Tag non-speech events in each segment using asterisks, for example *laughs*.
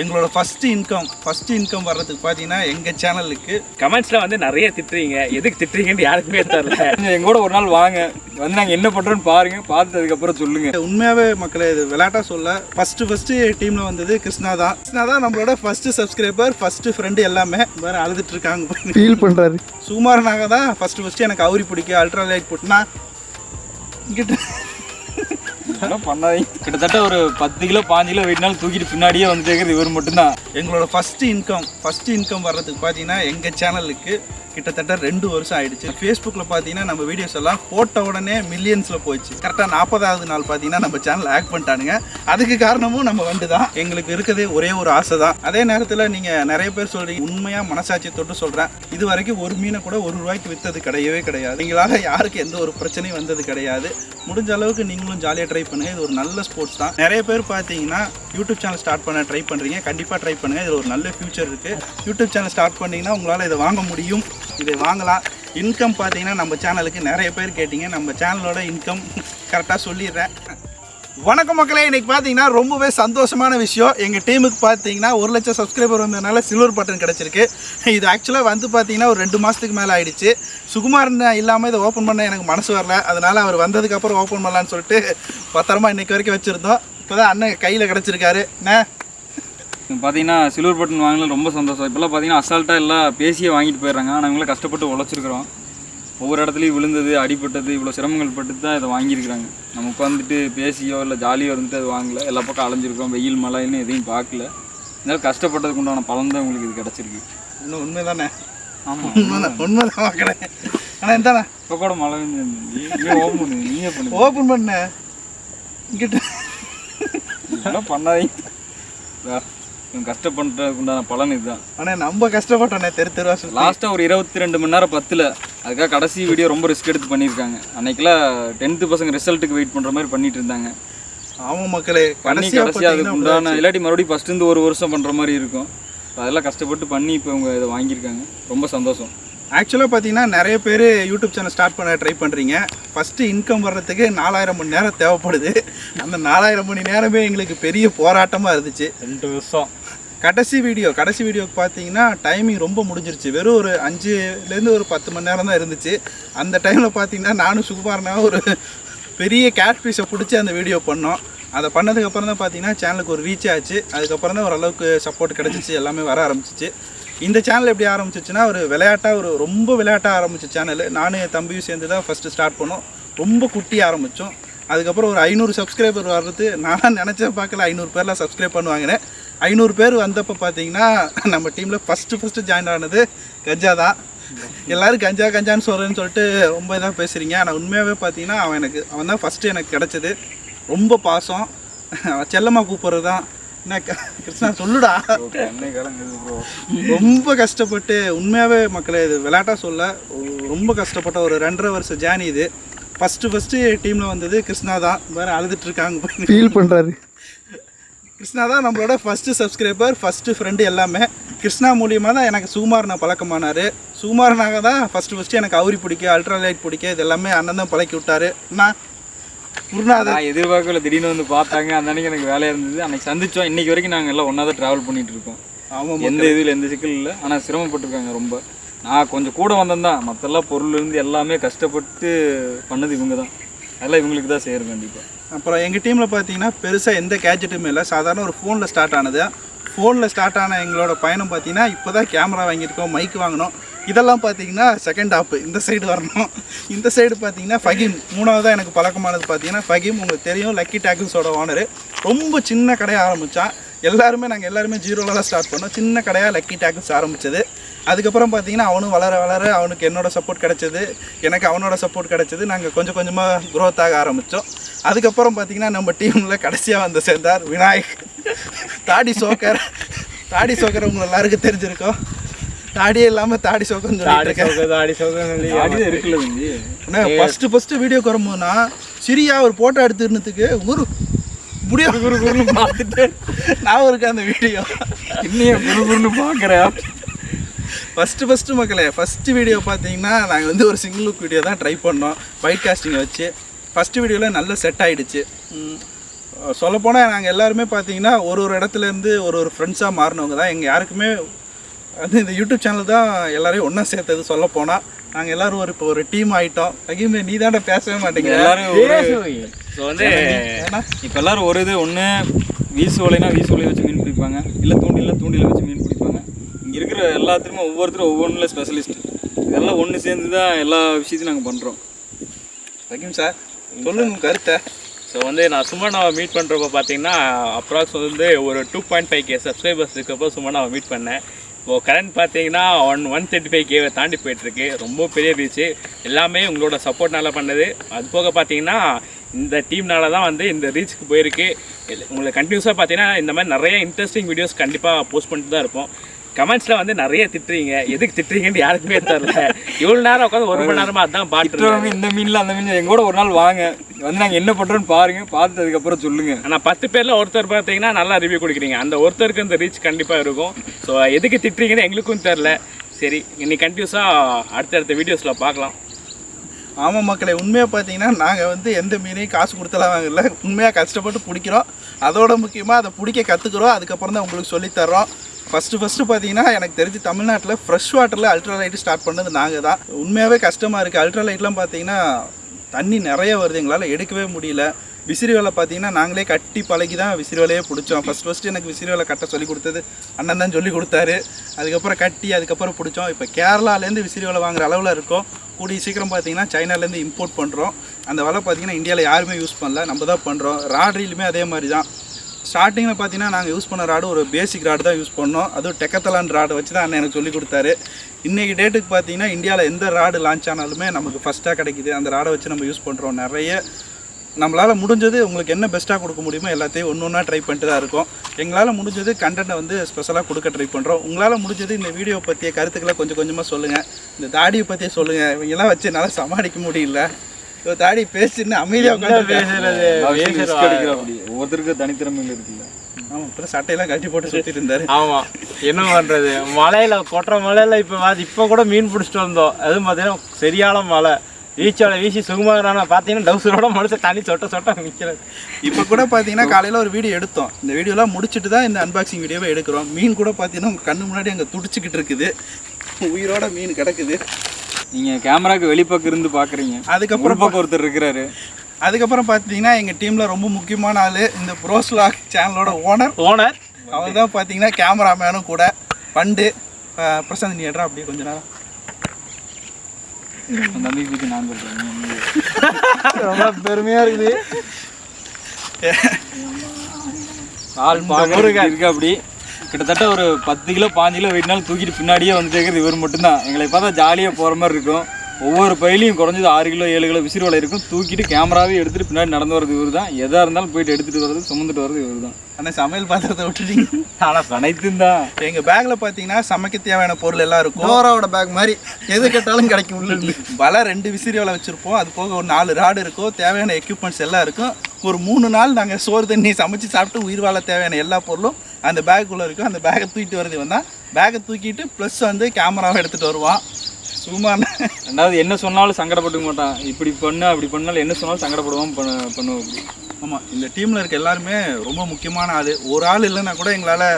எங்களோட first income first income வர்றதுக்கு பார்த்தீங்கன்னா எங்கள் சேனலுக்கு கமெண்ட்ஸ்ல வந்து நிறைய திட்டுறீங்க. எதுக்கு திட்டுறீங்கன்னு யாருக்குமே தெரியல. நீங்க எங்க கூட ஒரு நாள் வாங்க. வந்து நாங்க என்ன பண்றோம்னு பாருங்க. பார்த்து அதுக்கப்புறம் சொல்லுங்க. உண்மையாகவே மக்களே இது விளையாட்டா சொல்ல ஃபர்ஸ்ட் ஃபர்ஸ்ட் டீமில் வந்தது கிருஷ்ணா தான். கிருஷ்ணா தான் நம்மளோட ஃபர்ஸ்ட் சப்ஸ்கிரைபர் ஃபர்ஸ்ட் ஃப்ரெண்டு எல்லாமே. வேறு அழுதுட்டு இருக்காங்க. ஃபீல் பண்ணுறாரு சுமாரனாக தான் ஃபர்ஸ்ட் ஃபர்ஸ்ட் எனக்கு அவுரி பிடிக்கும் அல்ட்ரா லைட் போட்டுனா இங்கிட்ட பண்ணாதீங்க. கிட்டத்தட்ட ஒரு பத்து கிலோ பாஞ்சு கிலோ வெயிட்னாலும் தூக்கிட்டு பின்னாடியே வந்து இருக்கிறது இவர் மட்டும்தான். எங்களோட ஃபஸ்ட்டு இன்கம் ஃபஸ்ட்டு இன்கம் வர்றதுக்கு பார்த்தீங்கன்னா எங்கள் சேனலுக்கு கிட்டத்தட்ட ரெண்டு வருஷம் ஆயிடுச்சு. ஃபேஸ்புக்கில் பார்த்தீங்கன்னா நம்ம வீடியோஸ் எல்லாம் போட்ட உடனே மில்லியன்ஸில் போயிடுச்சு கரெக்டாக நாற்பதாவது நாள் பார்த்தீங்கன்னா நம்ம சேனல் ஆக்ட் பண்ணிட்டானுங்க. அதுக்கு காரணமும் நம்ம வண்டு தான். எங்களுக்கு இருக்கிறதே ஒரே ஒரு ஆசை தான். அதே நேரத்தில் நீங்கள் நிறைய பேர் சொல்கிறீங்க உண்மையாக மனசாட்சியை தொட்டு சொல்கிறேன் இது வரைக்கும் ஒரு மீனை கூட ஒரு ரூபாய்க்கு விற்றது கிடையவே கிடையாது. எங்களால் யாருக்கு எந்த ஒரு பிரச்சனையும் வந்தது கிடையாது. முடிஞ்ச அளவுக்கு நீங்களும் ஜாலியாக ட்ரை பண்ணுங்கள் இது ஒரு நல்ல ஸ்போர்ட்ஸ் தான். நிறைய பேர் பார்த்தீங்கன்னா யூடியூப் சேனல் ஸ்டார்ட் பண்ண ட்ரை பண்ணுறீங்க கண்டிப்பாக ட்ரை பண்ணுங்கள் இதில் ஒரு நல்ல ஃபியூச்சர் இருக்குது யூடியூப் சேனல் ஸ்டார்ட் பண்ணிங்கன்னா உங்களால் இதை வாங்க முடியும். இதை வாங்கலாம். இன்கம் பார்த்தீங்கன்னா நம்ம சேனலுக்கு நிறைய பேர் கேட்டீங்க. நம்ம சேனலோட இன்கம் கரெக்டாக சொல்லிடுறேன். வணக்கம் மக்களே. இன்றைக்கி பார்த்தீங்கன்னா ரொம்பவே சந்தோஷமான விஷயம். எங்கள் டீமுக்கு பார்த்தீங்கன்னா ஒரு லட்சம் சப்ஸ்கிரைபர் வந்ததுனால சில்வர் பட்டன் கிடச்சிருக்கு. இது ஆக்சுவலாக வந்து பார்த்தீங்கன்னா ஒரு ரெண்டு மாதத்துக்கு மேலே ஆயிடுச்சு. சுகுமாரன் இல்லாமல் இதை ஓப்பன் பண்ண எனக்கு மனசு வரல. அதனால் அவர் வந்ததுக்கப்புறம் ஓப்பன் பண்ணலான்னு சொல்லிட்டு பத்திரமா இன்றைக்கி வரைக்கும் வச்சுருந்தோம். இப்போ தான் அண்ணன் கையில் கிடச்சிருக்காரு. என்ன பார்த்தீங்கன்னா சில்வர் பட்டன் வாங்கல ரொம்ப சந்தோஷம். இப்போல்லாம் பார்த்தீங்கன்னா அசால்ட்டாக எல்லாம் பேசியே வாங்கிட்டு போயிடுறாங்க. ஆனால் இவங்கள கஷ்டப்பட்டு உழைச்சிருக்கிறோம். ஒவ்வொரு இடத்துலையும் விழுந்தது அடிபட்டது இவ்வளோ சிரமங்கள் பட்டு தான் இதை வாங்கியிருக்கிறாங்க. நம்ம உட்காந்துட்டு பேசியோ இல்லை ஜாலியோ இருந்துட்டு அது வாங்கல. எல்லா பக்கம் அலைஞ்சிருக்கோம். வெயில் மழைன்னு எதையும் பார்க்கல. இருந்தாலும் கஷ்டப்பட்டதுக்கு உண்டான பலன் தான் உங்களுக்கு இது கிடச்சிருக்கு. இன்னும் உண்மை தானே ஆமாம் உண்மைதான். உண்மைதான் மக்களே. ஆனால் இந்தாண்ணே இப்போ கூட மழை நீயே ஓப்பன் பண்ணு. நீயே பண்ணு. ஓப்பன் பண்ண. இங்கிட்ட. பண்ணாதீங்க. கஷ்டப்படுறதுக்கு உண்டான பலன் இதுதான். ஆனால் நம்ம கஷ்டப்பட்டோண்ணே தெரு தெருவா. லாஸ்ட்டாக ஒரு இருபத்தி ரெண்டு மணி நேரம் பத்தில் அதுக்காக கடைசி வீடியோ ரொம்ப ரிஸ்க் எடுத்து பண்ணியிருக்காங்க. அன்னைக்கெல்லாம் டென்த்து பசங்க ரிசல்ட்டுக்கு வெயிட் பண்ணுற மாதிரி பண்ணிட்டு இருந்தாங்க. ஆமாம் மக்களே பண்ணி கடைசியாக கடைசி அதுக்கு உண்டான இல்லாட்டி மறுபடியும் ஃபஸ்ட்டு இருந்து ஒரு வருஷம் பண்ணுற மாதிரி இருக்கும். அதெல்லாம் கஷ்டப்பட்டு பண்ணி இப்போ இவங்க இதை வாங்கியிருக்காங்க. ரொம்ப சந்தோஷம். ஆக்சுவலாக பார்த்தீங்கன்னா நிறைய பேர் யூடியூப் சேனல் ஸ்டார்ட் பண்ண ட்ரை பண்ணுறீங்க ஃபஸ்ட்டு இன்கம் வர்றதுக்கு நாலாயிரம் மணி நேரம் தேவைப்படுது. அந்த நாலாயிரம் மணி நேரமே எங்களுக்கு பெரிய போராட்டமாக இருந்துச்சு. ரெண்டு வருஷம். கடைசி வீடியோ கடைசி வீடியோக்கு பார்த்தீங்கன்னா டைமிங் ரொம்ப முடிஞ்சிருச்சு. வெறும் ஒரு அஞ்சுலேருந்து ஒரு பத்து மணி நேரம் தான் இருந்துச்சு. அந்த டைமில் பார்த்தீங்கன்னா நானும் சுகுமாரனா ஒரு பெரிய கேட் பீஸை பிடிச்சி அந்த வீடியோ பண்ணோம். அதை பண்ணதுக்கப்புறம் தான் பார்த்தீங்கன்னா சேனலுக்கு ஒரு ரீச் ஆச்சு. அதுக்கப்புறம் தான் ஓரளவுக்கு சப்போர்ட் கிடச்சிச்சு. எல்லாமே வர ஆரம்பிச்சிச்சு. இந்த சேனல் எப்படி ஆரம்பிச்சிச்சுன்னா ஒரு விளையாட்டாக ஒரு ரொம்ப விளையாட்டாக ஆரம்பிச்ச சேனல் நானும் என் தம்பியும் சேர்ந்து தான் ஃபஸ்ட்டு ஸ்டார்ட் பண்ணோம். ரொம்ப குட்டி ஆரம்பித்தோம் அதுக்கப்புறம் ஒரு ஐநூறு சப்ஸ்கிரைபர் வர்றது நான் நினச்ச பார்க்கல ஐநூறு பேர்லாம் சப்ஸ்கிரைப் பண்ணுவாங்கன்னு. ஐநூறு பேர் வந்தப்போ பார்த்தீங்கன்னா நம்ம டீமில் ஃபஸ்ட்டு ஃபஸ்ட்டு ஜாயின் ஆனது கஞ்சா தான். எல்லாரும் கஞ்சா கஞ்சான்னு சொல்கிறேன்னு சொல்லிட்டு ரொம்ப இதாக பேசுகிறீங்க ஆனால் உண்மையாகவே பார்த்தீங்கன்னா அவன் எனக்கு அவன் தான் ஃபஸ்ட்டு எனக்கு கிடச்சது. ரொம்ப பாசம். அவன் செல்லம்மா கூப்பிட்றது தான் என்ன கிருஷ்ணா சொல்லுடா. ரொம்ப கஷ்டப்பட்டு உண்மையாகவே மக்களை இது விளையாட்டாக சொல்ல ரொம்ப கஷ்டப்பட்ட ஒரு ரெண்டரை வருஷம் ஜேர்னி இது. ஃபஸ்ட்டு ஃபஸ்ட்டு டீமில் வந்தது கிருஷ்ணா தான். வேறு அழுதுட்டு இருக்காங்க. ஃபீல் பண்ணுறாரு கிருஷ்ணா தான் நம்மளோட ஃபஸ்ட்டு சப்ஸ்கிரைபர் ஃபஸ்ட்டு ஃப்ரெண்டு எல்லாமே. கிருஷ்ணா மூலியமாக தான் எனக்கு சுகுமாரனை பழக்கமானார். சுகுமாரனாக தான் ஃபஸ்ட்டு ஃபஸ்ட்டு எனக்கு அவுரி பிடிக்கும் அல்ட்ரா லைட் பிடிக்கும் இது எல்லாமே அண்ணன் தான் பழக்கி விட்டாரு. அண்ணா குருநாதர். நான் எதிர்பார்க்கல திடீர்னு வந்து பார்த்தாங்க. அந்த அன்னைக்கு எனக்கு வேலையாக இருந்தது. அன்னைக்கு சந்திச்சோம். இன்னைக்கு வரைக்கும் நாங்கள் எல்லாம் ஒன்றா தான் ட்ராவல் பண்ணிட்டு இருக்கோம். ஆமாம் எந்த இதில் எந்த சிக்கல் இல்லை. ஆனால் சிரமப்பட்டிருக்காங்க ரொம்ப. நான் கொஞ்சம் கூட வந்தேன் தான். மற்றெல்லாம் பொருள் இருந்து எல்லாமே கஷ்டப்பட்டு பண்ணது இவங்க தான். அதெல்லாம் இவங்களுக்கு தான் செய்கிறது கண்டிப்பாக அப்புறம் எங்கள் டீமில் பார்த்தீங்கன்னா பெருசாக எந்த கேஜெட்டுமே இல்லை. சாதாரண ஒரு ஃபோனில் ஸ்டார்ட் ஆனது. ஃபோனில் ஸ்டார்ட் ஆன எங்களோட பயணம் பார்த்தீங்கன்னா இப்போ தான் கேமரா வாங்கியிருக்கோம் மைக் வாங்கினோம். இதெல்லாம் பார்த்தீங்கன்னா செகண்ட் ஆப் இந்த சைடு வரணும். இந்த சைடு பார்த்தீங்கன்னா ஃபகிம். மூணாவதாக எனக்கு பழக்கமானது பார்த்தீங்கன்னா ஃபகிம். உங்களுக்கு தெரியும் லக்கி டேக்கிள்ஸோட ஓனர் ரொம்ப சின்ன கடையாக ஆரம்பித்தான் எல்லாருமே நாங்கள் எல்லாருமே ஜீரோவில் தான் ஸ்டார்ட் பண்ணோம். சின்ன கடையாக லக்கி டேக்கிள்ஸ் ஆரம்பிச்சது. அதுக்கப்புறம் பார்த்தீங்கன்னா அவனும் வளர வளர அவனுக்கு என்னோட சப்போர்ட் கிடைச்சது. எனக்கு அவனோட சப்போர்ட் கிடைச்சது. நாங்கள் கொஞ்சம் கொஞ்சமாக growth ஆக ஆரம்பித்தோம் அதுக்கப்புறம் பார்த்தீங்கன்னா நம்ம டீமில் கடைசியாக வந்து சேர்ந்தார் விநாயக். தாடி சோக்கர். தாடி சோக்கர் உங்களை எல்லாருக்கும் தெரிஞ்சிருக்கும். தாடியே இல்லாமல் தாடி இருக்குல்ல தம்பி. அண்ணா ஃபஸ்ட்டு ஃபஸ்ட்டு வீடியோ வரும்போதுனா சிரியா ஒரு ஃபோட்டோ எடுத்துருந்ததுக்கு ஒரு முடிய குரு குருன்னு பார்த்துட்டு. நான் இருக்கேன் அந்த வீடியோ இன்னும் குறுகுறுன்னு பார்க்குறேன். ஃபஸ்ட்டு ஃபஸ்ட்டு மக்களே ஃபஸ்ட்டு வீடியோ பார்த்தீங்கன்னா நாங்கள் வந்து ஒரு சிங்கிள் லுக் வீடியோ தான் ட்ரை பண்ணோம். ஒயிட் காஸ்டிங்கை வச்சு. ஃபஸ்ட்டு வீடியோவில் நல்ல செட் ஆகிடுச்சு சொல்லப்போனால் நாங்கள் எல்லாருமே பார்த்தீங்கன்னா ஒரு ஒரு இடத்துல இருந்து ஒரு ஒரு ஃப்ரெண்ட்ஸாக மாறினவங்க தான். எங்கள் யாருக்குமே அது இந்த யூடியூப் சேனல் தான் எல்லாரையும் ஒன்றா சேர்த்தது சொல்ல போனால் நாங்கள் எல்லாரும் ஒரு இப்போ ஒரு டீம் ஆகிட்டோம் அகிமே நீ தாண்டா பேசவே மாட்டேங்கிற. எல்லாரும் ஸோ வந்து ஏன்னா? இப்போ எல்லாரும் ஒரு இது ஒன்று வீசு வலைனா வீசு வலையை வச்சு மீன் பிடிப்பாங்க. இல்லை தூண்டில தூண்டில வச்சு மீன் பிடிப்பாங்க. இருக்கிற எல்லாத்துலேயுமே ஒவ்வொருத்தரும் ஒவ்வொன்றில் ஸ்பெஷலிஸ்ட் இதெல்லாம் ஒன்று சேர்ந்து தான் எல்லா விஷயத்தையும் நாங்கள் பண்ணுறோம் ரஹீம் சார். சொல்லுங்க கருத்தை. ஸோ வந்து நான் சுமனாவை மீட் பண்ணுறப்ப பார்த்தீங்கன்னா அப்ராக்ஸ் வந்து ஒரு two point five K subscribers இருக்கப்போ சுமனாவை மீட் பண்ணேன். இப்போ கரண்ட் பார்த்தீங்கன்னா ஒன் ஒன் தேர்ட்டி ஃபைவ் கேவை தாண்டி போயிட்டுருக்கு. ரொம்ப பெரிய ரீச்சு எல்லாமே உங்களோட சப்போர்ட்னால பண்ணது. அது போக பார்த்தீங்கன்னா இந்த டீம்னால தான் வந்து இந்த ரீச்சுக்கு போயிருக்கு. உங்களுக்கு கண்டினியூஸாக பார்த்தீங்கன்னா இந்த மாதிரி நிறைய இன்ட்ரெஸ்டிங் வீடியோஸ் கண்டிப்பாக போஸ்ட் பண்ணிட்டு தான் இருப்போம். கமெண்ட்ஸில் வந்து நிறைய திட்டுறீங்க. எதுக்கு திட்டுறீங்கன்னு யாருக்குமே தெரில இவ்வளோ நேரம் உட்காந்து ஒரு மணி நேரமாக அதான் பாட்டு இந்த மீனில் அந்த மீன் எங்க கூட ஒரு நாள் வாங்க. வந்து நாங்கள் என்ன பண்ணுறோன்னு பாருங்க. பார்த்து அதுக்கப்புறம் சொல்லுங்கள் ஆனால் பத்து பேரில் ஒருத்தர் பார்த்தீங்கன்னா நல்லா ரிவ்யூ கொடுக்குறீங்க. அந்த ஒருத்தருக்கு இந்த ரீச் கண்டிப்பாக இருக்கும். ஸோ எதுக்கு திட்டுறீங்கன்னு எங்களுக்கும் தெரில சரி இன்னைக்கு கண்டினியூஸாக அடுத்தடுத்த வீடியோஸில் பார்க்கலாம். ஆமாம் மக்களே உண்மையாக பார்த்தீங்கன்னா நாங்கள் வந்து எந்த மீனையும் காசு கொடுத்தலாம் வாங்கல. உண்மையாக கஷ்டப்பட்டு பிடிக்கிறோம். அதோட முக்கியமாக அதை பிடிக்க கற்றுக்குறோம் அதுக்கப்புறம் தான் உங்களுக்கு சொல்லித் தர்றோம். ஃபஸ்ட்டு ஃபஸ்ட்டு பார்த்தீங்கன்னா எனக்கு தெரிஞ்சு தமிழ்நாட்டில் ஃப்ரெஷ் வாட்டரில் அல்ட்ரா லைட் ஸ்டார்ட் பண்ணது நாங்கள் தான். உண்மையாகவே கஷ்டமாக இருக்குது அல்ட்ரா லைட்லாம் பார்த்தீங்கன்னா தண்ணி நிறைய வருது. எங்களால் எடுக்கவே முடியல. விசிறி வேலை பார்த்தீங்கன்னா நாங்களே கட்டி பழகி தான் விசிறி வேலையே பிடிச்சோம். ஃபஸ்ட் ஃபஸ்ட்டு எனக்கு விசிறி வேலை கட்ட சொல்லி கொடுத்தது. அண்ணன் தான் சொல்லி கொடுத்தாரு. அதுக்கப்புறம் கட்டி அதுக்கப்புறம் பிடிச்சோம். இப்போ கேரளாலேருந்து விசிறி வேலை வாங்குற அளவில் இருக்கோம். கூடிய சீக்கிரம் பார்த்தீங்கன்னா சைனாலேருந்து இம்போர்ட் பண்ணுறோம் அந்த வலை பார்த்தீங்கன்னா இந்தியாவில் யாருமே யூஸ் பண்ணல. நம்ம தான் பண்ணுறோம் ராட்ரிலுமே அதே மாதிரி தான். ஸ்டார்டிங்கில் பார்த்தீங்கன்னா நாங்கள் யூஸ் பண்ண ராடு ஒரு பேசிக் ராடு தான் யூஸ் பண்ணோம். அதுவும் டெக்கத்தலான் ராடு வச்சு தான் அண்ணன் எனக்கு சொல்லி கொடுத்தாரு. இன்றைக்கி டேட்டுக்கு பார்த்தீங்கன்னா இந்தியாவில் எந்த ராடு லான்ச் ஆனாலுமே நமக்கு ஃபஸ்ட்டாக கிடைக்குது. அந்த ராடை வச்சு நம்ம யூஸ் பண்ணுறோம் நிறைய. நம்மளால் முடிஞ்சது உங்களுக்கு என்ன பெஸ்ட்டாக கொடுக்க முடியுமோ எல்லாத்தையும் ஒன்று ஒன்றா ட்ரை பண்ணிட்டு தான் இருக்கும். எங்களால் முடிஞ்சது கண்டென்ட்டை வந்து ஸ்பெஷலாக கொடுக்க ட்ரை பண்ணுறோம் உங்களால் முடிஞ்சது இந்த வீடியோ பற்றிய கருத்துக்களை கொஞ்சம் கொஞ்சமாக சொல்லுங்கள் இந்த தாடியை பற்றியே சொல்லுங்கள் இவங்கெல்லாம் வச்சு என்னால் சமாளிக்க முடியல. தாடி பேசின்னு அமைதியாக உட்காந்து ரிஸ்க் எடுக்கிற அப்படி. ஒவ்வொருத்தருக்கு தனித்திறமைகள் இருக்குல்ல. ஆமாம் அப்புறம் சட்டையெல்லாம் கட்டி போட்டு சுற்றிட்டு இருந்தார். ஆமா. என்ன பண்றது? மலையில கொட்டுற மலையில இப்ப இப்ப கூட மீன் பிடிச்சிட்டு வந்தோம். அதுவும் பாத்தீங்கன்னா சரியான மழை. வீச்சோட வீசி சுகுமாரான பாத்தீங்கன்னா டவுசரோட மனுஷன் தண்ணி சொட்ட சொட்ட நிக்கிறது. இப்போ கூட பார்த்தீங்கன்னா காலையில் ஒரு வீடியோ எடுத்தோம். இந்த வீடியோலாம் முடிச்சுட்டு தான் இந்த அன்பாக்சிங் வீடியோவை எடுக்கிறோம். மீன் கூட பார்த்தீங்கன்னா உங்க கண்ணு முன்னாடி அங்கே துடிச்சிக்கிட்டு இருக்குது. உயிரோட மீன் கிடக்குது. நீங்கள் கேமராக்கு வெளிப்பக்கம் இருந்து பார்க்குறீங்க அதுக்கப்புறம் பக்கம் ஒருத்தர் இருக்கிறாரு. அதுக்கப்புறம் பார்த்தீங்கன்னா எங்கள் டீமில் ரொம்ப முக்கியமான ஆள் இந்த ப்ரோஸ்லாக் சேனலோட ஓனர் ஓனர் அவர் தான் பார்த்தீங்கன்னா கேமராமேனும் கூட. பண்டு பிரசாந்த் நீ எடுறா அப்படியே கொஞ்ச நேரம். தம்பிக்கு நான் சொல்கிறேன் *laughs* ரொம்ப பெருமையா இருக்குது. ஆள் இருக்கு அப்படி. கிட்டத்தட்ட ஒரு பத்து கிலோ பாஞ்சு கிலோ வெயிட்னாலும் தூக்கிட்டு பின்னாடியே வந்துட்டு இருக்கிறது இவர் மட்டும்தான். எங்களை பார்த்தா ஜாலியாக போகிற மாதிரி இருக்கும். ஒவ்வொரு பையிலையும் குறைஞ்சது ஆறு கிலோ ஏழு கிலோ விசிறு வலை இருக்கும். தூக்கிட்டு கேமராவே எடுத்துட்டு பின்னாடி நடந்து வரது இவர் தான் எதாக இருந்தாலும் போயிட்டு எடுத்துட்டு வர்றது சுமந்துட்டு வர்றது இவர் தான் ஆனால் சமையல் பாத்திரத்தை விட்டுட்டீங்க. ஆனா அனைத்தும் தான். எங்கள் பேக்கில் பார்த்தீங்கன்னா சமைக்க தேவையான பொருள் எல்லாம் இருக்கும். டோராவோட பேக் மாதிரி. எது கேட்டாலும் கிடைக்கும் உள்ள வலை ரெண்டு விசிறி வலை வச்சுருப்போம். அது போக ஒரு நாலு ராடு இருக்கும். தேவையான எக்யூப்மெண்ட்ஸ் எல்லாம் இருக்கும். ஒரு மூணு நாள் நாங்கள் சோறு தண்ணி சமைச்சு சாப்பிட்டு உயிர் வாழ தேவையான எல்லா பொருளும் அந்த பேக்குள்ளே இருக்கும். அந்த பேக்கை தூக்கிட்டு வருது வந்தால் பேக்கை தூக்கிட்டு ப்ளஸ் வந்து கேமராவை எடுத்துகிட்டு வருவான். சும்மா ரெண்டாவது என்ன சொன்னாலும் சங்கடப்பட்டுக்க மாட்டான். இப்படி பண்ணு அப்படி பண்ணாலும் என்ன சொன்னாலும் சங்கடப்படுவான் பண்ண பண்ணுவோம் அப்படி. ஆமாம் இந்த டீமில் இருக்க எல்லாருமே ரொம்ப முக்கியமான ஆள். ஒரு ஆள் இல்லைன்னா கூட எங்களால்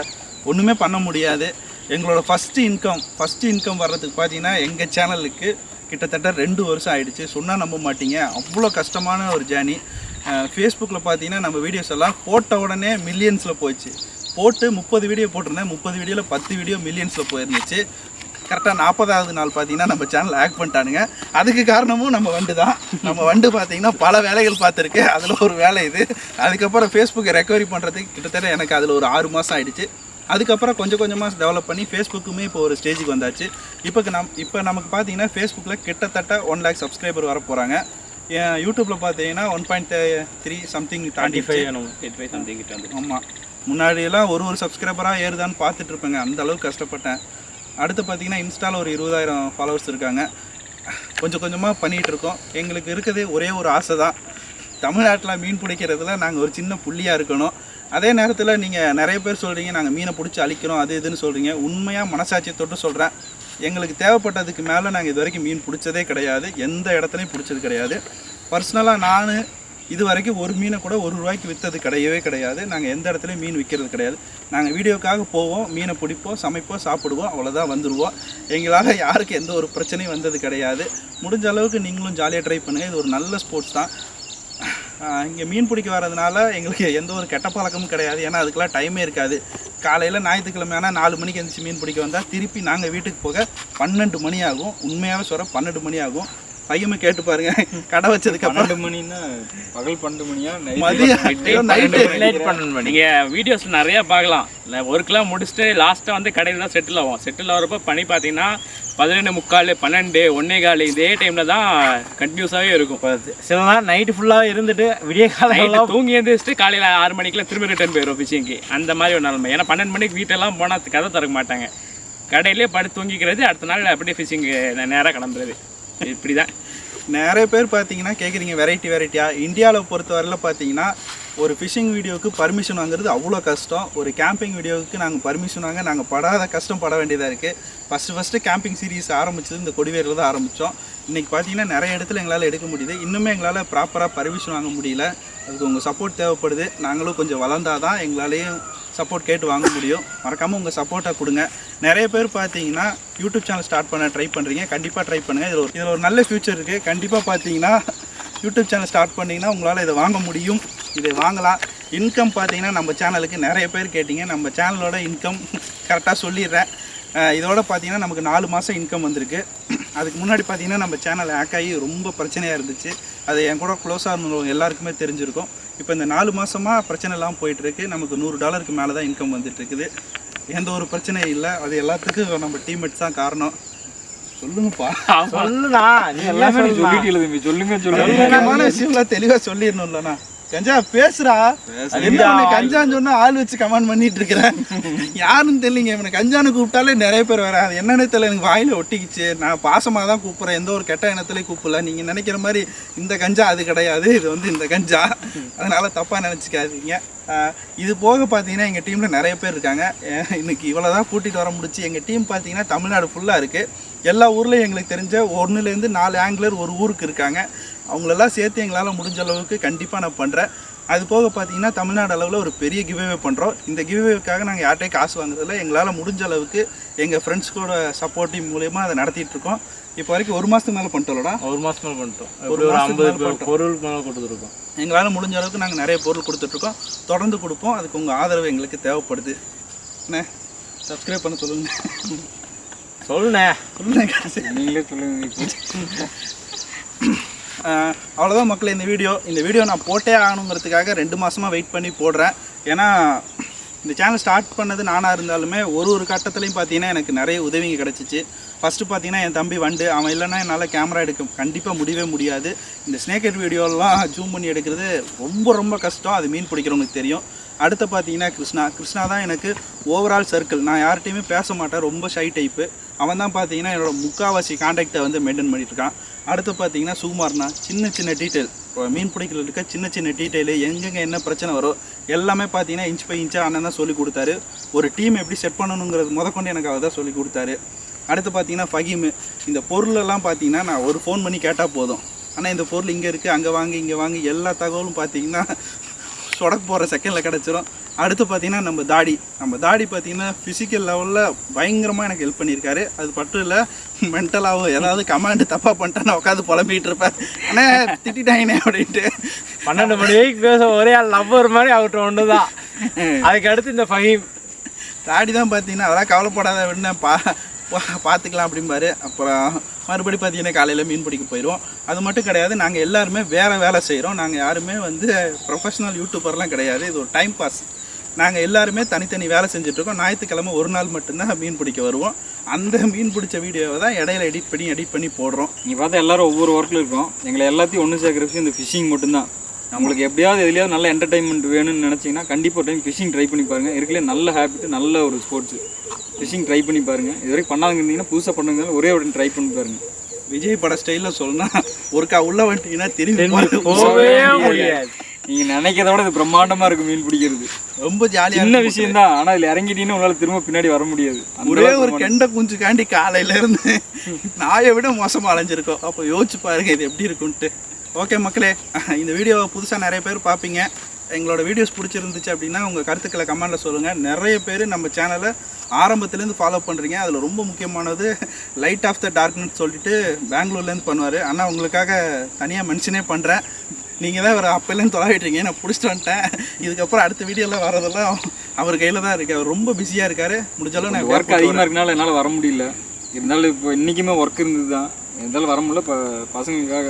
ஒன்றுமே பண்ண முடியாது. எங்களோட ஃபஸ்ட்டு இன்கம் ஃபஸ்ட்டு இன்கம் வர்றதுக்கு பார்த்தீங்கன்னா எங்கள் சேனலுக்கு கிட்டத்தட்ட ரெண்டு வருஷம் ஆயிடுச்சு. சொன்னால் நம்ப மாட்டீங்க. அவ்வளோ கஷ்டமான ஒரு ஜேர்னி ஃபேஸ்புக்கில் பார்த்தீங்கன்னா நம்ம வீடியோஸ் எல்லாம் போட்ட உடனே மில்லியன்ஸில் போயிடுச்சு போட்டு முப்பது வீடியோ போட்டிருந்தேன். முப்பது வீடியோவில் பத்து வீடியோ மில்லியன்ஸில் போயிருந்துச்சு. கரெக்டாக நாற்பதாவது நாள் பார்த்தீங்கன்னா நம்ம சேனல் ஆக்ட் பண்ணிட்டானுங்க. அதுக்கு காரணமும் நம்ம வண்டு தான். நம்ம வண்டு பார்த்தீங்கன்னா பல வேலைகள் பார்த்துருக்கு அதில் ஒரு வேலை இது. அதுக்கப்புறம் ஃபேஸ்புக்கை ரெக்கவரி பண்ணுறதுக்கு கிட்டத்தட்ட எனக்கு அதில் ஒரு ஆறு மாதம் ஆயிடுச்சு. அதுக்கப்புறம் கொஞ்சம் கொஞ்சமாக டெவலப் பண்ணி ஃபேஸ்புக்குமே இப்போ ஒரு ஸ்டேஜுக்கு வந்தாச்சு. இப்போ நம் இப்போ நமக்கு பார்த்தீங்கன்னா ஃபேஸ்புக்கில் கிட்டத்தட்ட ஒன் லேக் சப்ஸ்கிரைபர் வர போகிறாங்க யூடியூப்பில் பார்த்தீங்கன்னா ஒன் பாயிண்ட் த்ரீ சம்திங் தாண்டி ஃபைவ் எயிட் ஃபைவ் சம்திங் கிட்ட வந்து ஆமாம் முன்னாடியெல்லாம் ஒரு ஒரு சப்ஸ்கிரைபராக ஏறுதான்னு பார்த்துட்டு இருப்பேங்க அந்த அளவுக்கு கஷ்டப்பட்டேன். அடுத்து பார்த்தீங்கன்னா இன்ஸ்டாவில் ஒரு இருபதாயிரம் ஃபாலோவர்ஸ் இருக்காங்க. கொஞ்சம் கொஞ்சமாக பண்ணிகிட்டு இருக்கோம் எங்களுக்கு இருக்கிறதே ஒரே ஒரு ஆசை தான் தமிழ்நாட்டில் மீன் பிடிக்கிறதுல நாங்கள் ஒரு சின்ன புள்ளியாக இருக்கணும். அதே நேரத்தில் நீங்கள் நிறைய பேர் சொல்கிறீங்க நாங்கள் மீனை பிடிச்சி அழிக்கிறோம் அது இதுன்னு சொல்கிறீங்க உண்மையாக மனசாட்சியை தொட்டு சொல்கிறேன் எங்களுக்கு தேவைப்பட்டதுக்கு மேலே நாங்கள் இது வரைக்கும் மீன் பிடிச்சதே கிடையாது. எந்த இடத்துலையும் பிடிச்சது கிடையாது. பர்சனலாக நான் இது வரைக்கும் ஒரு மீனை கூட ஒரு ரூபாய்க்கு விற்றது கிடையவே கிடையாது. நாங்கள் எந்த இடத்துலையும் மீன் விற்கிறது கிடையாது. நாங்கள் வீடியோக்காக போவோம் மீனை பிடிப்போம் சமைப்போம் சாப்பிடுவோம் அவ்வளோதான் வந்துடுவோம் எங்களால் யாருக்கு எந்த ஒரு பிரச்சனையும் வந்தது கிடையாது. முடிஞ்ச அளவுக்கு நீங்களும் ஜாலியாக ட்ரை பண்ணுங்கள் இது ஒரு நல்ல ஸ்போர்ட்ஸ் தான். இங்கே மீன் பிடிக்க வர்றதுனால எங்களுக்கு எந்த ஒரு கெட்ட பழக்கமும் கிடையாது. ஏன்னா அதுக்கெல்லாம் டைமே இருக்காது. காலையில் ஞாயிற்றுக்கிழமை ஆனால் நாலு மணிக்கு எழுந்துச்சு மீன் பிடிக்க வந்தால் திருப்பி நாங்கள் வீட்டுக்கு போக பன்னெண்டு மணி ஆகும். உண்மையாகவே சொல்ற பன்னெண்டு மணி ஆகும். பையனை கேட்டு பாருங்க. கடை வச்சதுக்கப்புறம். பன்னெண்டு மணின்னா பகல் பன்னெண்டு மணியா? night மதியம் நைட் பன்னெண்டு மணி. நீங்கள் வீடியோஸில் நிறையா பார்க்கலாம். இல்லை ஒர்க்லாம் முடிச்சுட்டு லாஸ்ட்டாக வந்து கடையில் தான் செட்டில் ஆகும் செட்டில் ஆகிறப்ப பனி பார்த்தீங்கன்னா பதினொன்று முக்கால் பன்னெண்டு ஒன்னே கால் இதே டைமில் தான் கண்டினியூஸாகவே இருக்கும். சில நாள் நைட்டு ஃபுல்லாக இருந்துட்டு விடிய நைட்டு தூங்கி எழுந்திரிச்சிட்டு காலையில் ஆறு மணிக்கெல்லாம் திரும்ப ரிட்டர்ன் போயிடும் ஃபிஷிங்க்கு அந்த மாதிரி ஒரு நிலைமை. ஏன்னா பன்னெண்டு மணிக்கு வீட்டெல்லாம் போனால் கதை திறக்க மாட்டாங்க. கடையிலே படுத்து தூங்கிக்கிறது அடுத்த நாள் அப்படியே ஃபிஷிங்கு நேராக கிளம்புறது. இப்படி தான் நிறைய பேர் பார்த்தீங்கன்னா கேட்குறீங்க வெரைட்டி வெரைட்டியாக இந்தியாவில் பொறுத்தவரையில் பார்த்தீங்கன்னா ஒரு ஃபிஷிங் வீடியோவுக்கு பர்மிஷன் வாங்குறது அவ்வளோ கஷ்டம். ஒரு கேம்பிங் வீடியோவுக்கு நாங்கள் பர்மிஷன் வாங்க நாங்கள் படாத கஷ்டம் பட வேண்டியதாக இருக்குது ஃபஸ்ட்டு ஃபஸ்ட்டு கேம்பிங் சீரீஸ் ஆரம்பிச்சது இந்த கொடிவேரில் தான் ஆரம்பித்தோம் இன்றைக்கி பார்த்தீங்கன்னா நிறைய இடத்துல எங்களால் எடுக்க முடியுது. இன்னுமே எங்களால் ப்ராப்பராக பர்மிஷன் வாங்க முடியல. அதுக்கு உங்கள் சப்போர்ட் தேவைப்படுது. நாங்களும் கொஞ்சம் வளர்ந்தாதான் தான் எங்களாலேயும் சப்போர்ட் கேட்டு வாங்க முடியும். மறக்காமல் உங்கள் சப்போர்ட்டை கொடுங்க. நிறைய பேர் பார்த்தீங்கன்னா யூடியூப் சேனல் ஸ்டார்ட் பண்ண ட்ரை பண்ணுறீங்க கண்டிப்பாக ட்ரை பண்ணுங்கள் இதில் ஒரு இதில் ஒரு நல்ல ஃபியூச்சர் இருக்குது கண்டிப்பாக பார்த்தீங்கன்னா யூடியூப் சேனல் ஸ்டார்ட் பண்ணிங்கன்னா உங்களால் இதை வாங்க முடியும். இதை வாங்கலாம். இன்கம் பார்த்தீங்கன்னா நம்ம சேனலுக்கு நிறைய பேர் கேட்டிங்க. நம்ம சேனலோட இன்கம் கரெக்டாக சொல்லிடுறேன். இதோட பார்த்தீங்கன்னா நமக்கு நாலு மாதம் இன்கம் வந்திருக்கு. அதுக்கு முன்னாடி பார்த்தீங்கன்னா நம்ம சேனல் ஹேக் ஆகி ரொம்ப பிரச்சனையாக இருந்துச்சு. அது என் கூட க்ளோஸாக இருந்தவங்க எல்லாருக்குமே தெரிஞ்சிருக்கும். இப்போ இந்த நாலு மாதமாக பிரச்சனை இல்லாமல் போயிட்டுருக்கு. நமக்கு நூறு டாலருக்கு மேலே தான் இன்கம் வந்துட்டு இருக்குது எந்த ஒரு பிரச்சனையும் இல்லை. அது எல்லாத்துக்கும் நம்ம டீம்மேட்ஸ் தான் காரணம். சொல்லுங்கப்பா. சொல்லுடா. நீ எல்லாம் தம்பி. சொல்லுங்க சொல்லுங்க. விஷயம்லாம் தெளிவாக சொல்லிடணும்லண்ணா. கஞ்சா பேசுறா. என்ன கஞ்சான்னு சொன்னா ஆள் வச்சு கமெண்ட் பண்ணிட்டு இருக்கிறேன். யாருன்னு தெரியலங்க இவனை கஞ்சான்னு கூப்பிட்டாலே நிறைய பேர் வர அது என்னன்னு தெரியல எனக்கு வாயில ஒட்டிக்கிச்சு. நான் பாசமாக தான் கூப்பிட்றேன். எந்த ஒரு கெட்ட எண்ணத்துலேயும் கூப்பிடல. நீங்க நினைக்கிற மாதிரி இந்த கஞ்சா அது கிடையாது. இது வந்து இந்த கஞ்சா. அதனால தப்பா நினச்சிக்காதீங்க. இது போக பார்த்தீங்கன்னா எங்கள் டீமில் நிறைய பேர் இருக்காங்க. இன்றைக்கி இன்னைக்கு இவ்வளோ தான் கூட்டிகிட்டு வர முடிச்சு. எங்கள் டீம் பார்த்தீங்கன்னா தமிழ்நாடு ஃபுல்லாக இருக்குது எல்லா ஊர்லேயும் எங்களுக்கு தெரிஞ்ச ஒன்றுலேருந்து நாலு ஆங்கிலர் ஒரு ஊருக்கு இருக்காங்க. அவங்களெல்லாம் சேர்த்து எங்களால் முடிஞ்ச அளவுக்கு கண்டிப்பாக நான் பண்ணுறேன் அது போக பார்த்தீங்கன்னா தமிழ்நாடு அளவில் ஒரு பெரிய கிவ்அவே பண்ணுறோம் இந்த கிவ்அவேக்காக நாங்கள் யார்கிட்டையும் காசு வாங்குறதில்ல. எங்களால் முடிஞ்ச அளவுக்கு எங்கள் ஃப்ரெண்ட்ஸ்கோட சப்போர்ட்டிங் மூலயமா அதை நடத்திட்டுருக்கோம் இப்போ வரைக்கும் ஒரு மாதத்துக்கு மேலே பண்ணிட்டோம்லடா ஒரு மாசம் மேல பண்ணிட்டோம். ஒரு ஐம்பது. பொருள் மேலே கொடுத்துருக்கோம். எங்களால் முடிஞ்ச அளவுக்கு நாங்கள் நிறைய பொருள் கொடுத்துட்ருக்கோம். தொடர்ந்து கொடுப்போம். அதுக்கு உங்கள் ஆதரவு எங்களுக்கு தேவைப்படுது. என்ன சப்ஸ்கிரைப் பண்ண சொல்லுங்கள் சொல்லுண்ணே. சொல்லுங்க நீங்களே சொல்லுங்க அவ்வளோதான் மக்களே இந்த வீடியோ. இந்த வீடியோ நான் போட்டே ஆகணுங்கிறதுக்காக ரெண்டு மாதமாக வெயிட் பண்ணி போடுறேன். ஏன்னா இந்த சேனல் ஸ்டார்ட் பண்ணது நானாக இருந்தாலுமே ஒரு ஒரு கட்டத்துலையும் பார்த்தீங்கன்னா எனக்கு நிறைய உதவிங்க கிடச்சிச்சு. ஃபஸ்ட்டு பார்த்தீங்கன்னா என் தம்பி வண்டு அவன் இல்லைன்னா என்னால் கேமரா எடுக்க கண்டிப்பாக முடியவே முடியாது. இந்த ஸ்னேக்கெட் வீடியோலாம் ஜூம் பண்ணி எடுக்கிறது ரொம்ப ரொம்ப கஷ்டம். அது மீன் பிடிக்கிறவங்களுக்கு தெரியும். அடுத்து பார்த்தீங்கன்னா கிருஷ்ணா. கிருஷ்ணா தான் எனக்கு ஓவரால் சர்க்கிள் நான் யார்கிட்டையுமே பேச மாட்டேன். ரொம்ப ஷை டைப்பு அவன் தான் பார்த்தீங்கன்னா என்னோட முக்காவாசி காண்டாக்டை வந்து மெயின்டைன் பண்ணிட்டுருக்கான். அடுத்து பார்த்தீங்கன்னா சுகுமார்னா சின்ன சின்ன டீட்டெயில் இப்போ மீன் பிடிக்கல இருக்க சின்ன சின்ன டீட்டெயிலு எங்கெங்கே என்ன பிரச்சனை வரும் எல்லாமே பார்த்தீங்கன்னா இன்ச் பை இன்ச்சாக அண்ணன் தான் சொல்லி கொடுத்தாரு. ஒரு டீம் எப்படி செட் பண்ணணுங்கிறது முதற்கொண்டு எனக்கு அவர் தான் சொல்லி கொடுத்தாரு. அடுத்து பார்த்தீங்கன்னா ஃபஹீமு. இந்த பொருளெல்லாம் பார்த்தீங்கன்னா நான் ஒரு ஃபோன் பண்ணி கேட்டால் போதும். ஆனால் இந்த பொருள் இங்கே இருக்குது அங்கே வாங்கி இங்கே வாங்கி எல்லா தகவலும் பார்த்தீங்கன்னா சொடக்கு போகிற செகண்டில் கிடச்சிரும். அடுத்து பார்த்தீங்கன்னா நம்ம தாடி. நம்ம தாடி பார்த்தீங்கன்னா ஃபிசிக்கல் லெவலில் பயங்கரமாக எனக்கு ஹெல்ப் பண்ணியிருக்காரு. அது மட்டும் இல்லை மென்டலாகவும் ஏதாவது கமாண்டு தப்பாக பண்ணிட்டேன் நான் உட்காந்து புலம்பிகிட்டு இருப்பேன். அண்ணே திட்டிட்டாங்கண்ணே அப்படின்ட்டு. பன்னெண்டு மணி வரைக்கும் பேச ஒரே ஆள் லவ்வர் மாதிரி அவர்கிட்ட ஒன்று தான் அதுக்கு அடுத்து இந்த ஃபஹீம். தாடி தான் பார்த்தீங்கன்னா அதெல்லாம் கவலைப்படாத விடுன பா பா- பார்த்துக்கலாம் அப்படிம்பாரு. அப்புறம் மறுபடி பார்த்தீங்கன்னா காலையில் மீன் பிடிக்க போயிடுவோம் அது மட்டும் கிடையாது நாங்கள் எல்லாருமே வேறு வேலை செய்கிறோம் நாங்கள் யாருமே வந்து ப்ரொஃபஷனல் யூடியூபர்லாம் கிடையாது. இது ஒரு டைம் பாஸ் நாங்கள் எல்லாருமே தனித்தனி வேலை செஞ்சுட்ருக்கோம் ஞாயிற்றுக்கிழமை ஒரு நாள் மட்டும்தான் மீன் பிடிக்க வருவோம். அந்த மீன் பிடிச்ச வீடியோவை தான் இடையில எடிட் பண்ணி எடிட் பண்ணி போடுறோம். நீங்கள் பார்த்தா எல்லாரும் ஒவ்வொரு ஒர்க்கில் இருக்கோம். எங்களை எல்லாத்தையும் ஒன்று சேர்க்குற விஷயம் இந்த ஃபிஷிங் மட்டும்தான். நம்மளுக்கு எப்படியாவது எதுலையாவது நல்ல என்டர்டைன்மெண்ட் வேணும்னு நினச்சிங்கன்னா கண்டிப்பாக டைம் ஃபிஷிங் ட்ரை பண்ணி பாருங்கள் இருக்கலே நல்ல ஹேபிட் நல்ல ஒரு ஸ்போர்ட்ஸ் ஃபிஷிங் ட்ரை பண்ணி பாருங்கள் இது வரைக்கும் பண்ணாதவங்க இருந்தீங்கன்னா புதுசாக பண்ணுங்க ஒரே ஒரு ட்ரை பண்ணி பாருங்கள் விஜய் பட ஸ்டைலில் சொல்லணும்னா ஒருக்கா உள்ள வந்துட்டீங்கன்னா திரும்பி போகவே முடியாது. நீங்கள் நினைக்கிறத விட இது பிரம்மாண்டமாக இருக்கும் மீன் பிடிக்கிறது. ரொம்ப ஜாலியாக சின்ன விஷயம் தான். ஆனால் இதில் இறங்கிட்டீங்கன்னா உங்களால் திரும்ப பின்னாடி வர முடியாது. ஒரே ஒரு கெண்டை குஞ்சுக்காண்டி காலையில இருந்து நாயை விட மோசமா அலைஞ்சிருக்கோம். அப்போ யோசிச்சு பாருங்க இது எப்படி இருக்கும்ட்டு ஓகே மக்களே இந்த வீடியோவை புதுசாக நிறைய பேர் பார்ப்பீங்க. எங்களோட வீடியோஸ் பிடிச்சிருந்துச்சு அப்படின்னா உங்கள் கருத்துக்களை கமெண்ட்டில் சொல்லுங்கள் நிறைய பேர் நம்ம சேனலை ஆரம்பத்துலேருந்து ஃபாலோ பண்ணுறீங்க அதில் ரொம்ப முக்கியமானது லைட் ஆஃப் த டார்க்னஸ் சொல்லிட்டு பெங்களூர்லேருந்து பண்ணுவார். ஆனால் உங்களுக்காக தனியாக மென்ஷனே பண்ணுறேன் நீங்கள் தான் அவர் அப்போலேருந்து தொலைவிட்டீங்க நான் பிடிச்சிட்டு வந்துட்டேன். இதுக்கப்புறம் அடுத்த வீடியோவில் வரதெல்லாம் அவர் கையில் தான் இருக்கு. அவர் ரொம்ப பிஸியாக இருக்கார். முடிஞ்சாலும் நான் ஒர்க் அதிகமாக இருக்கனால என்னால் வர முடியல. இருந்தாலும் இப்போ இன்றைக்குமே ஒர்க் இருந்தது தான் இருந்தாலும் வர முடியல. இப்போ பசங்களுக்காக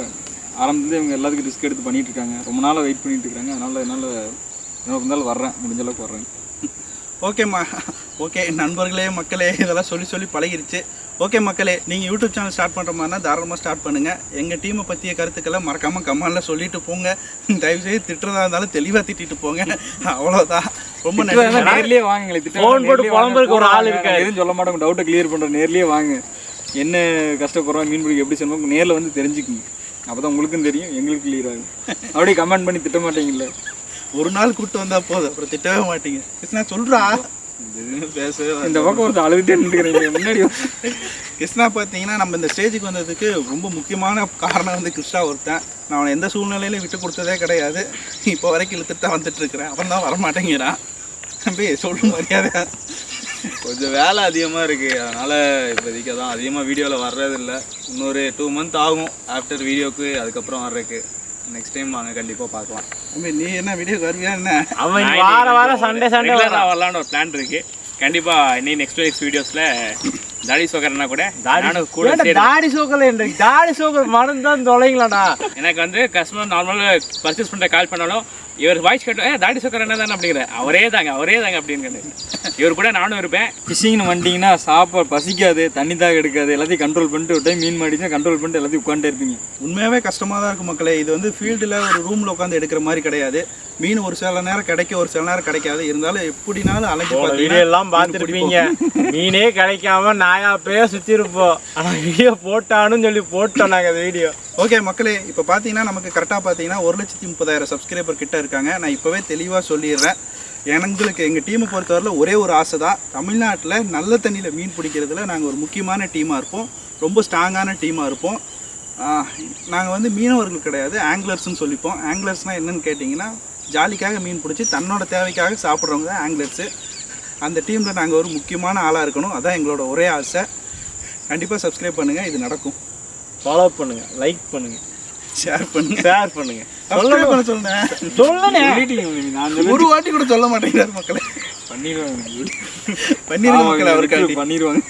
ஆரம்பத்துலேருந்து இவங்க எல்லாத்துக்கும் ரிஸ்க் எடுத்து பண்ணிட்டு இருக்காங்க ரொம்ப நாளாக வெயிட் பண்ணிட்டு இருக்காங்க அதனால் என்னால் என்ன இருந்தாலும் வர்றேன். முடிஞ்ச அளவுக்கு வர்றேன். *laughs* ஓகேம்மா ஓகே நண்பர்களே மக்களே இதெல்லாம் சொல்லி சொல்லி பழகிருச்சு. ஓகே மக்களே நீங்கள் யூடியூப் சேனல் ஸ்டார்ட் பண்ணுற மாதிரினா தாராளமாக ஸ்டார்ட் பண்ணுங்கள் எங்கள் டீமை பற்றிய கருத்துக்களை மறக்காமல் கமெண்டில் சொல்லிட்டு போங்க. தயவுசெய்து திட்டுறதா இருந்தாலும் தெளிவாக திட்டிட்டு போங்க. அவ்வளோதான் ரொம்ப நேர்லயே வாங்க வேண்டாம், போட்டு. புலம்புறதுக்கு ஒரு ஆள். இருக்காரு. எதுவும் சொல்ல மாட்டோம் டவுட்டை கிளியர் பண்ணுறோம் நேர்லயே வாங்க. என்ன கஷ்டப்படுறோம் மீன் பிடிக்க எப்படி செய்யணும் நேரில் வந்து தெரிஞ்சுக்குங்க. அப்போ தான் உங்களுக்கும் தெரியும் எங்களுக்கு கிளியர் ஆகும் அப்படியே கமெண்ட் பண்ணி திட்ட மாட்டீங்கல்ல? ஒரு நாள் கூப்பிட்டு வந்தால் போதும் அப்புறம் திட்டவே மாட்டீங்க. கிருஷ்ணா சொல்கிறா பேசவே. இந்த பக்கம் ஒருத்தர் அழுதுட்டே நின்றுக்கிறீங்க முன்னாடி. கிருஷ்ணா பார்த்தீங்கன்னா நம்ம இந்த ஸ்டேஜுக்கு வந்ததுக்கு ரொம்ப முக்கியமான காரணம் வந்து கிருஷ்ணா ஒருத்தன். நான் அவனை எந்த சூழ்நிலையிலும் விட்டு கொடுத்ததே கிடையாது. இப்போ வரைக்கும் இழுத்துட்டு தான் வந்துட்டு இருக்கிறேன். அவன் தான் வரமாட்டேங்கிறான். தம்பி சொல்லு மரியாதை கொஞ்சம் வேலை அதிகமாக இருக்குது அதனால் இப்போதைக்கு அதான் அதிகமாக வீடியோவில் வர்றதில்ல. இன்னொரு டூ மந்த் ஆகும் ஆஃப்டர் வீடியோக்கு அதுக்கப்புறம் வர்றதுக்கு. நெக்ஸ்ட் டைம் வாங்க கண்டிப்பாக பார்க்கலாம். நீ என்ன வீடியோ வருவியா என்ன? அவன் வார வாரம் சண்டே சண்டே வரலான்னு ஒரு பிளான் இருக்கு. கண்டிப்பாக இனி நெக்ஸ்ட் நெக்ஸ்ட் வீடியோஸில் தாடி சோக்கர்னா கூட நானும் கூட தாடி சோக்கல என்று தாடி சோக்கல் மனம் தான் தொலைங்களாடா. எனக்கு வந்து கஸ்டமர் நார்மலாக பர்ச்சேஸ் பண்ணுற கால் பண்ணாலும் இவர் வாய்ஸ் கேட்டோம் ஏ தாடி சோக்கர் என்ன தானே? அப்படிங்கிற. அவரே தாங்க அவரே தாங்க அப்படிங்கிறது இவர் கூட நானும் இருப்பேன். ஃபிஷிங்னு வந்துட்டீங்கன்னா சாப்பாடு பசிக்காது தண்ணி தாக எடுக்காது எல்லாத்தையும் கண்ட்ரோல் பண்ணிட்டு ஒரு டைம் மீன் மாடிச்சுன்னா கண்ட்ரோல் பண்ணிட்டு எல்லாத்தையும் உட்காந்துட்டே இருப்பீங்க. உண்மையாகவே கஷ்டமாக தான் இருக்கும் மக்களே. இது வந்து ஃபீல்டில் ஒரு ரூமில் உட்காந்து எடுக்கிற மாதிரி கிடையாது. மீன் ஒரு சில நேரம் கிடைக்கும் ஒரு சில நேரம் கிடைக்காது. இருந்தாலும் எப்படினாலும் அலைஞ்சு வீடியோ பார்த்தீங்கன்னா எல்லாம் பார்த்துருப்பீங்க. மீனே கிடைக்காம நாயா பேய சுத்தி இருப்போம் ஆனா வீடியோ போட்டான்னு சொல்லி போட்டோம் நாங்க அந்த வீடியோ. ஓகே மக்களே இப்போ பார்த்தீங்கன்னா நமக்கு கரெக்டாக பார்த்தீங்கன்னா ஒரு லட்சத்தி முப்பதாயிரம் சப்ஸ்கிரைபர் கிட்ட இருக்காங்க. நான் இப்போவே தெளிவாக சொல்லிடுறேன். எங்களுக்கு எங்கள் டீமை பொறுத்தவரையில் ஒரே ஒரு ஆசை தான் தமிழ்நாட்டில் நல்ல தண்ணியில் மீன் பிடிக்கிறதுல நாங்கள் ஒரு முக்கியமான டீமாக இருப்போம். ரொம்ப ஸ்ட்ராங்கான டீமாக இருப்போம். நாங்கள் வந்து மீனவர்கள் கிடையாது ஆங்கிலர்ஸ்னு சொல்லிப்போம். ஆங்கிலர்ஸ்னால் என்னென்னு கேட்டிங்கன்னா ஜாலிக்காக மீன் பிடிச்சி தன்னோட தேவைக்காக சாப்பிட்றவங்க தான் ஆங்கிலர்ஸு அந்த டீமில் நாங்கள் ஒரு முக்கியமான ஆளாக இருக்கணும். அதான் எங்களோட ஒரே ஆசை. கண்டிப்பாக சப்ஸ்கிரைப் பண்ணுங்கள் இது நடக்கும். ஃபாலோ பண்ணுங்கள் லைக் பண்ணுங்கள் ஷேர் பண்ணுங்க ஷேர் பண்ணுங்க. சப்ஸ்கிரைப் பண்ண சொல்லிட்டீங்க நான் ஒரு வாட்டி கூட சொல்ல மாட்டேங்கிறார் மக்களே. பண்ணிடுவாங்க பண்ணிருங்க மக்களே அவருக்காண்டி பண்ணிடுவாங்க